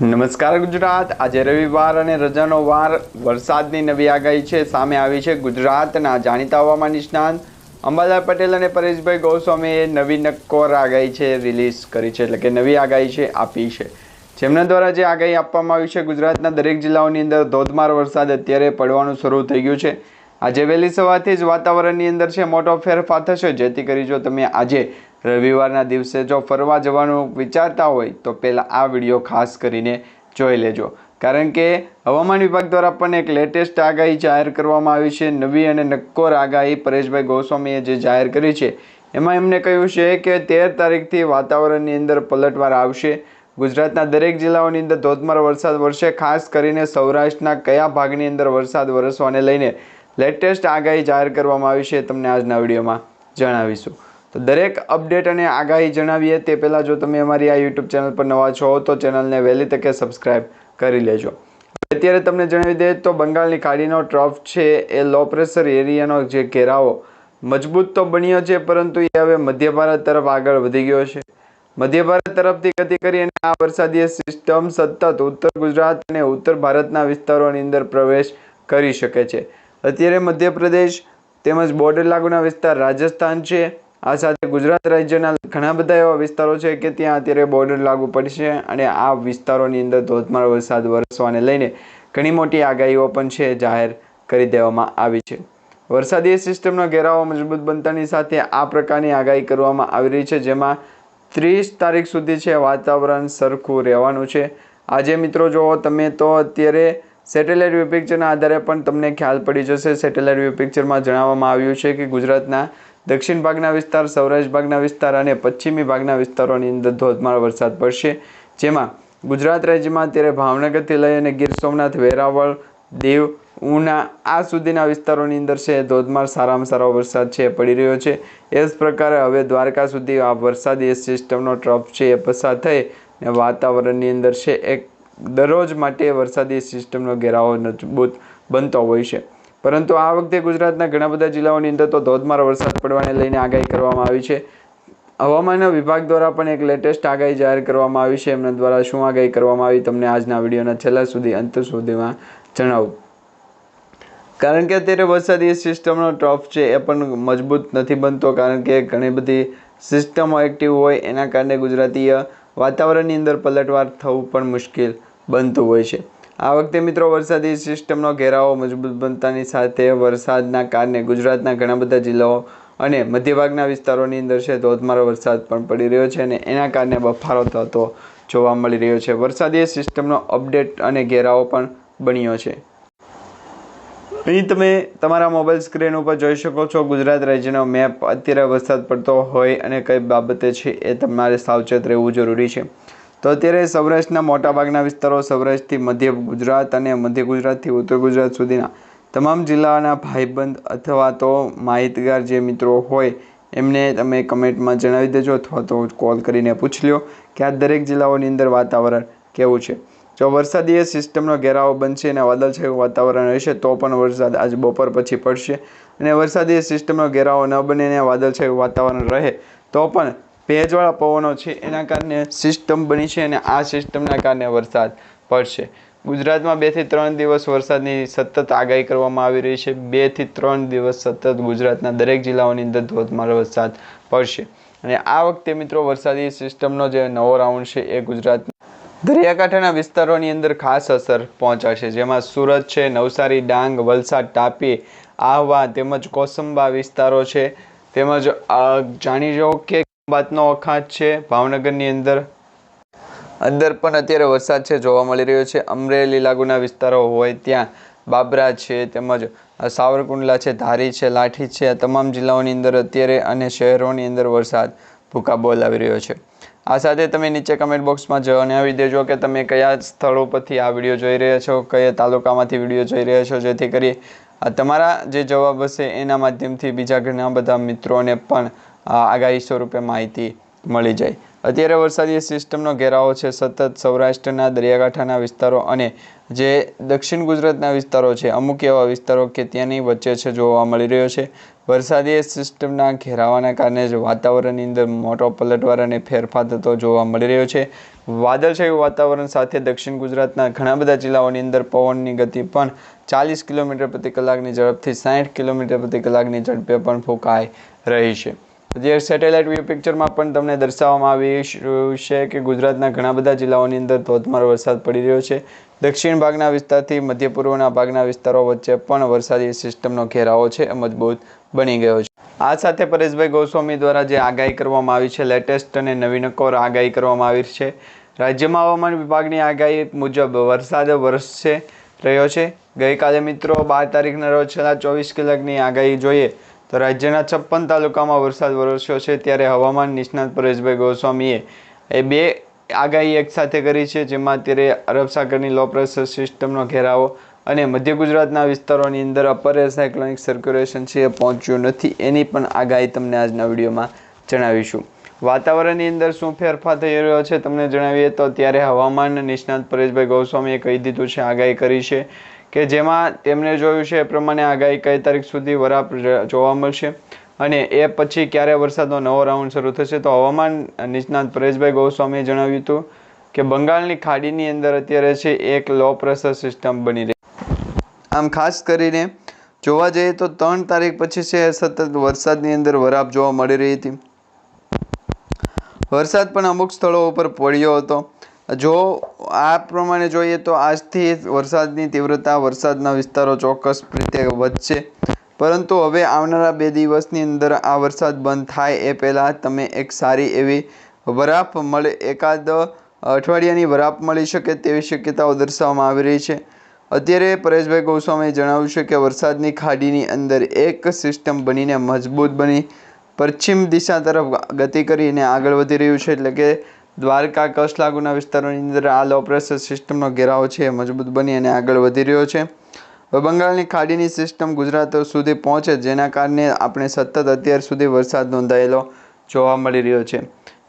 નમસ્કાર ગુજરાત. આજે રવિવાર અને રજાનો વાર વરસાદની નવી આગાહી છે. સામે આવી છે ગુજરાતના જાણીતા હવામાન નિષ્ણાંત અંબાલાલ પટેલ અને પરેશભાઈ ગોસ્વામીએ નવી નક્કોર આગાહી છે રિલીઝ કરી છે, એટલે કે નવી આગાહી છે, આપી છે. જેમના દ્વારા જે આગાહી આપવામાં આવી છે, ગુજરાતના દરેક જિલ્લાઓની અંદર ધોધમાર વરસાદ અત્યારે પડવાનું શરૂ થઈ ગયું છે. આજે વહેલી સવારથી જ વાતાવરણની અંદર છે, મોટો ફેરફાર થશે. જેથી કરી જો તમે આજે રવિવારના દિવસે જો ફરવા જવાનું વિચારતા હોય, તો પહેલાં આ વીડિયો ખાસ કરીને જોઈ લેજો. કારણ કે હવામાન વિભાગ દ્વારા પણ એક લેટેસ્ટ આગાહી જાહેર કરવામાં આવી છે. નવી અને નક્કોર આગાહી પરેશભાઈ ગોસ્વામીએ જે જાહેર કરી છે, એમાં એમને કહ્યું છે કે તેર તારીખથી વાતાવરણની અંદર પલટવાર આવશે. ગુજરાતના દરેક જિલ્લાઓની અંદર ધોધમાર વરસાદ વરસે, ખાસ કરીને સૌરાષ્ટ્રના કયા ભાગની અંદર વરસાદ વરસવાને લઈને લેટેસ્ટ આગાહી જાહેર કરવામાં આવી છે તમને આજના વિડીયોમાં જણાવીશું. દરેક અપડેટ અને આગાહી જણાવીએ તે પહેલાં જો તમે અમારી આ યુટ્યુબ ચેનલ પર નવા છો તો ચેનલને વહેલી તકે સબસ્ક્રાઈબ કરી લેજો. અત્યારે તમને જણાવી દઈએ તો બંગાળની ખાડીનો ટ્રફ છે, એ લો પ્રેશર એરિયાનો જે ઘેરાવો મજબૂત તો બન્યો છે, પરંતુ એ હવે મધ્ય ભારત તરફ આગળ વધી ગયો છે. મધ્ય ભારત તરફથી ગતિ કરી અને આ વરસાદી સિસ્ટમ સતત ઉત્તર ગુજરાત અને ઉત્તર ભારતના વિસ્તારોની અંદર પ્રવેશ કરી શકે છે. અત્યારે મધ્યપ્રદેશ તેમજ બોર્ડર લાગુના વિસ્તાર રાજસ્થાન છે આ સાથે ગુજરાત રાજ્યના ઘણા બધા એવા વિસ્તારો છે કે ત્યાં અત્યારે બોર્ડર લાગુ પડશે અને આ વિસ્તારોની અંદર ધોધમાર વરસાદ વરસવાને લઈને ઘણી મોટી આગાહીઓ પણ છે જાહેર કરી દેવામાં આવી છે. વરસાદી સિસ્ટમનો ઘેરાવો મજબૂત બનતાની સાથે આ પ્રકારની આગાહી કરવામાં આવી રહી છે, જેમાં ત્રીસ તારીખ સુધી છે વાતાવરણ સરખું રહેવાનું છે. આજે મિત્રો જુઓ તમે તો અત્યારે સેટેલાઇટ વ્યૂ પિક્ચરના આધારે પણ તમને ખ્યાલ પડી જશે. સેટેલાઇટ વ્યૂ પિક્ચરમાં જણાવવામાં આવ્યું છે કે ગુજરાતના દક્ષિણ ભાગના વિસ્તાર, સૌરાષ્ટ્ર ભાગના વિસ્તાર અને પશ્ચિમી ભાગના વિસ્તારોની અંદર ધોધમાર વરસાદ પડશે. જેમાં ગુજરાત રાજ્યમાં અત્યારે ભાવનગરથી લઈ અને ગીર સોમનાથ, વેરાવળ, દેવ, ઉના આ સુધીના વિસ્તારોની અંદર છે ધોધમાર સારામાં સારો વરસાદ છે, પડી રહ્યો છે. એ જ પ્રકારે હવે દ્વારકા સુધી આ વરસાદી સિસ્ટમનો ટ્રફ છે એ પસાર થઈ ને વાતાવરણની અંદર છે એક દરરોજ માટે વરસાદી સિસ્ટમનો ઘેરાવો મજબૂત બનતો હોય છે. પરંતુ આ વખતે ગુજરાતના ઘણા બધા જિલ્લાઓની અંદર તો ધોધમાર વરસાદ પડવાને લઈને આગાહી કરવામાં આવી છે. હવામાન વિભાગ દ્વારા પણ એક લેટેસ્ટ આગાહી જાહેર કરવામાં આવી છે. એમના દ્વારા શું આગાહી કરવામાં આવી તમને આજના વિડીયોના છેલ્લા સુધી, અંત સુધીમાં જણાવું. કારણ કે અત્યારે વરસાદી સિસ્ટમનો ટ્રફ છે, એ પણ મજબૂત નથી બનતો. કારણ કે ઘણી બધી સિસ્ટમો એક્ટિવ હોય, એના કારણે ગુજરાતીય વાતાવરણની અંદર પલટવાર થવું પણ મુશ્કેલ બનતું હોય છે. આ વખતે મિત્રો વરસાદી સિસ્ટમનો ઘેરાવો મજબૂત બનતાની સાથે વરસાદના કારણે ગુજરાતના ઘણા બધા જિલ્લાઓ અને મધ્યભાગના વિસ્તારોની અંદર છે ધોધમારો વરસાદ પણ પડી રહ્યો છે અને એના કારણે બફારો થતો જોવા મળી રહ્યો છે. વરસાદી સિસ્ટમનો અપડેટ અને ઘેરાવો પણ બન્યો છે. અહીં તમે તમારા મોબાઈલ સ્ક્રીન ઉપર જોઈ શકો છો ગુજરાત રાજ્યનો મેપ. અત્યારે વરસાદ પડતો હોય અને કઈ બાબતે છે એ તમારે સાવચેત રહેવું જરૂરી છે. તો અત્યારે સૌરાષ્ટ્રના મોટાભાગના વિસ્તારો સૌરાષ્ટ્રથી મધ્ય ગુજરાત અને મધ્ય ગુજરાતથી ઉત્તર ગુજરાત સુધીના તમામ જિલ્લાના ભાઈબંધ અથવા તો માહિતગાર જે મિત્રો હોય, એમને તમે કમેન્ટમાં જણાવી દેજો અથવા તો કોલ કરીને પૂછી લો કે આ દરેક જિલ્લાઓની અંદર વાતાવરણ કેવું છે. જો વરસાદીય સિસ્ટમનો ઘેરાવો બનશે અને વાદળછાયું વાતાવરણ રહેશે, તો પણ વરસાદ આજ બપોર પછી પડશે. અને વરસાદીય સિસ્ટમનો ઘેરાવો ન બને અને વાદળછાયું વાતાવરણ રહે, તો પણ ભેજવાળા પવનો છે, એના કારણે સિસ્ટમ બની છે અને આ સિસ્ટમના કારણે વરસાદ પડશે. ગુજરાતમાં બેથી ત્રણ દિવસ વરસાદની સતત આગાહી કરવામાં આવી રહી છે. બેથી ત્રણ દિવસ સતત ગુજરાતના દરેક જિલ્લાઓની અંદર ધોધમાર વરસાદ પડશે. અને આ વખતે મિત્રો વરસાદી સિસ્ટમનો જે નવો રાઉન્ડ છે, એ ગુજરાત દરિયાકાંઠાના વિસ્તારોની અંદર ખાસ અસર પહોંચાડશે. જેમાં સુરત છે, નવસારી, ડાંગ, વલસાડ, તાપી, આહવા તેમજ કોસંબા વિસ્તારો છે. તેમજ જાણી જો કે બાતનો અખાત છે. ભાવનગરની અંદર અંદર પણ અત્યારે વરસાદ છે, જોવા મળી રહ્યો છે. અમરેલી લાગુના વિસ્તારો હોય ત્યાં બાબરા છે, તેમજ સાવરકુંડલા છે, ધારી છે, લાઠી છે. આ તમામ જિલ્લાઓની અંદર અત્યારે અને શહેરોની અંદર વરસાદ ભૂકા બોલાવી રહ્યો છે. આ સાથે તમે નીચે કમેન્ટ બોક્સમાં જણાવી દેજો કે તમે કયા સ્થળો પરથી આ વીડિયો જોઈ રહ્યા છો, કયા તાલુકામાંથી વીડિયો જોઈ રહ્યા છો, જેથી કરી તમારા જે જવાબ હશે એના માધ્યમથી બીજા ઘણા બધા મિત્રોને પણ આગાહી સ્વરૂપે માહિતી મળી જાય. અત્યારે વરસાદી સિસ્ટમનો ઘેરાવો છે સતત સૌરાષ્ટ્રના દરિયાકાંઠાના વિસ્તારો અને જે દક્ષિણ ગુજરાતના વિસ્તારો છે, અમુક એવા વિસ્તારો કે ત્યાંની વચ્ચે છે જોવા મળી રહ્યો છે. વરસાદી સિસ્ટમના ઘેરાવાના કારણે જ વાતાવરણની અંદર મોટો પલટવાર અને ફેરફાર થતો જોવા મળી રહ્યો છે. વાદળછાયું વાતાવરણ સાથે દક્ષિણ ગુજરાતના ઘણા બધા જિલ્લાઓની અંદર પવનની ગતિ પણ ચાલીસ કિલોમીટર પ્રતિ કલાકની ઝડપથી સાઠ કિલોમીટર પ્રતિ કલાકની ઝડપે પણ ફૂંકાઈ રહી છે. જે સેટેલાઇટ વ્યૂ પિક્ચરમાં પણ તમને દર્શાવવામાં આવી છે કે ગુજરાતના ઘણા બધા જિલ્લાઓની અંદર ધોધમાર વરસાદ પડી રહ્યો છે. દક્ષિણ ભાગના વિસ્તારથી મધ્ય પૂર્વના ભાગના વિસ્તારો વચ્ચે પણ વરસાદી સિસ્ટમનો ઘેરાવો છે મજબૂત બની ગયો છે. આ સાથે પરેશભાઈ ગોસ્વામી દ્વારા જે આગાહી કરવામાં આવી છે, લેટેસ્ટ અને નવીનકોર આગાહી કરવામાં આવી છે. રાજ્યમાં હવામાન વિભાગની આગાહી મુજબ વરસાદ વરસશે રહ્યો છે. ગઈકાલે મિત્રો બાર તારીખના રોજ છેલ્લા ચોવીસ કલાકની આગાહી જોઈએ તો રાજ્યના છપ્પન તાલુકામાં વરસાદ વરસ્યો છે, ત્યારે હવામાન નિષ્ણાત પરેશભાઈ ગોસ્વામીએ એ બે આગાહી એકસાથે કરી છે, જેમાં અત્યારે અરબ સાગરની લો પ્રેશર સિસ્ટમનો ઘેરાવો અને મધ્ય ગુજરાતના વિસ્તારોની અંદર અપર સાયક્લોનિક સર્ક્યુલેશન છે એ પહોંચ્યું નથી, એની પણ આગાહી તમને આજના વિડીયોમાં જણાવીશું. વાતાવરણની અંદર શું ફેરફાર થઈ રહ્યો છે, તમને જણાવીએ તો ત્યારે હવામાન નિષ્ણાત પરેશભાઈ ગોસ્વામીએ કહી દીધું છે, આગાહી કરી છે. કે જેમાં તેમણે જોયું છે એ પ્રમાણે આગાહી કઈ તારીખ સુધી વરાપ જોવા મળશે અને એ પછી ક્યારે વરસાદનો નવો રાઉન્ડ શરૂ થશે તો હવામાન નિષ્ણાત પરેશભાઈ ગોસ્વામીએ જણાવ્યું હતું કે બંગાળની ખાડીની અંદર અત્યારે છે એક લો પ્રેશર સિસ્ટમ બની રહી. આમ ખાસ કરીને જોવા જઈએ તો ત્રણ તારીખ પછી છે સતત વરસાદની અંદર વરાપ જોવા મળી રહી હતી. વરસાદ પણ અમુક સ્થળો ઉપર પડ્યો હતો. જો આ પ્રમાણે જોઈએ તો આજથી વરસાદની તીવ્રતા વરસાદના વિસ્તારો ચોક્કસ રીતે વધશે. પરંતુ હવે આવનારા બે દિવસની અંદર આ વરસાદ બંધ થાય એ પહેલાં તમે એક સારી એવી વરાપ મળે, એકાદ અઠવાડિયાની વરાપ મળી શકે તેવી શક્યતાઓ દર્શાવવામાં આવી રહી છે. અત્યારે પરેશભાઈ ગોસ્વામીએ જણાવ્યું છે કે વરસાદની ખાડીની અંદર એક સિસ્ટમ બનીને મજબૂત બની, પશ્ચિમ દિશા તરફ ગતિ કરીને આગળ વધી રહ્યું છે એટલે કે દ્વારકા કચ્છ લાગુના વિસ્તારોની અંદર આ લો પ્રેશર સિસ્ટમનો ઘેરાવો છે મજબૂત બની અને આગળ વધી રહ્યો છે. બંગાળની ખાડીની સિસ્ટમ ગુજરાત સુધી પહોંચે, જેના કારણે આપણે સતત અત્યાર સુધી વરસાદ નોંધાયેલો જોવા મળી રહ્યો છે.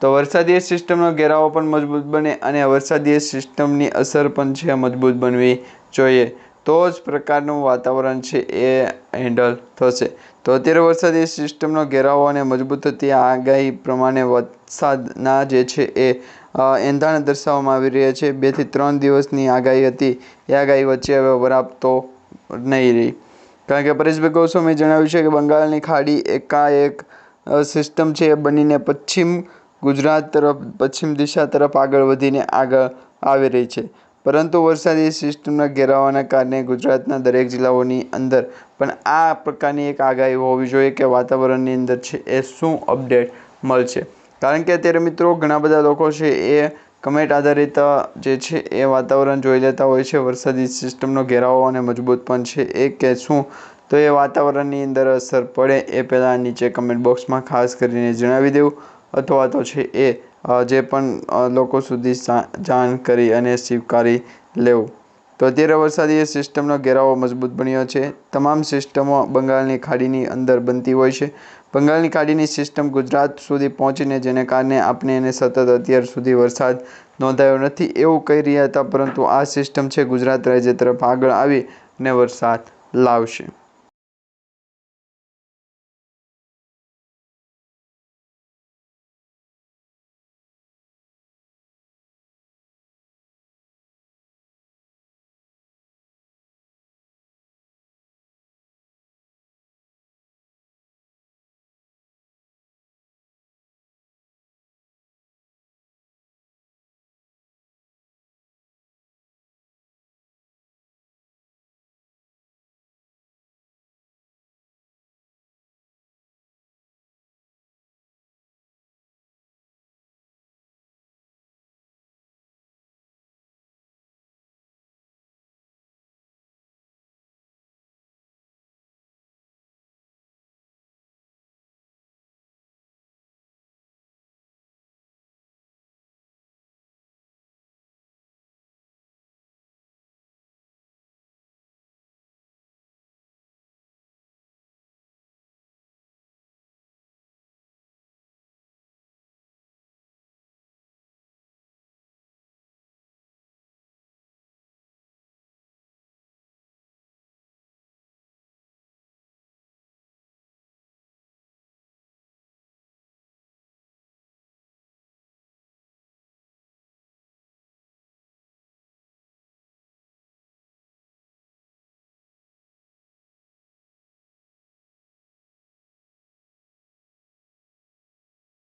તો વરસાદીય સિસ્ટમનો ઘેરાવો પણ મજબૂત બને અને વરસાદીય સિસ્ટમની અસર પણ છે મજબૂત બનવી જોઈએ. તો જ પ્રકારનું વાતાવરણ છે એ હેન્ડલ થશે. તો અત્યારે વરસાદી સિસ્ટમનો ઘેરાવો અને મજબૂત થતી આગાહી પ્રમાણે વરસાદના જે છે એ એંધાણ દર્શાવવામાં આવી રહ્યા છે. બેથી ત્રણ દિવસની આગાહી હતી. એ આગાહી વચ્ચે હવે વરાપતો નહીં રહી. કારણ કે પરેશભાઈ ગોસ્વામીએ જણાવ્યું છે કે બંગાળની ખાડી એકાએક સિસ્ટમ છે એ બનીને પશ્ચિમ ગુજરાત તરફ, પશ્ચિમ દિશા તરફ આગળ વધીને આગળ આવી રહી છે. પરંતુ વરસાદી સિસ્ટમના ઘેરાવાના કારણે ગુજરાતના દરેક જિલ્લાઓની અંદર પણ આ પ્રકારની એક આગાહી હોવી જોઈએ કે વાતાવરણની અંદર છે એ શું અપડેટ મળશે. કારણ કે અત્યારે મિત્રો ઘણા બધા લોકો છે એ કમેન્ટ આધારિત જે છે એ વાતાવરણ જોઈ લેતા હોય છે. વરસાદી સિસ્ટમનો ઘેરાવો અને મજબૂત પણ છે એ કે શું? તો એ વાતાવરણની અંદર અસર પડે એ પહેલાં નીચે કમેન્ટ બોક્સમાં ખાસ કરીને જણાવી દેવું. અથવા તો છે એ જે પણ લોકો સુધી જાણ કરી અને સ્વીકારી લેવું. તો અત્યારે વરસાદી સિસ્ટમનો ઘેરાવો મજબૂત બન્યો છે. તમામ સિસ્ટમો બંગાળની ખાડીની અંદર બનતી હોય છે. બંગાળની ખાડીની સિસ્ટમ ગુજરાત સુધી પહોંચીને જેને કારણે આપણે એને સતત અત્યાર સુધી વરસાદ નોંધાયો નથી એવું કહી રહ્યા હતા, પરંતુ આ સિસ્ટમ છે ગુજરાત રાજ્ય તરફ આગળ આવી અને વરસાદ લાવશે.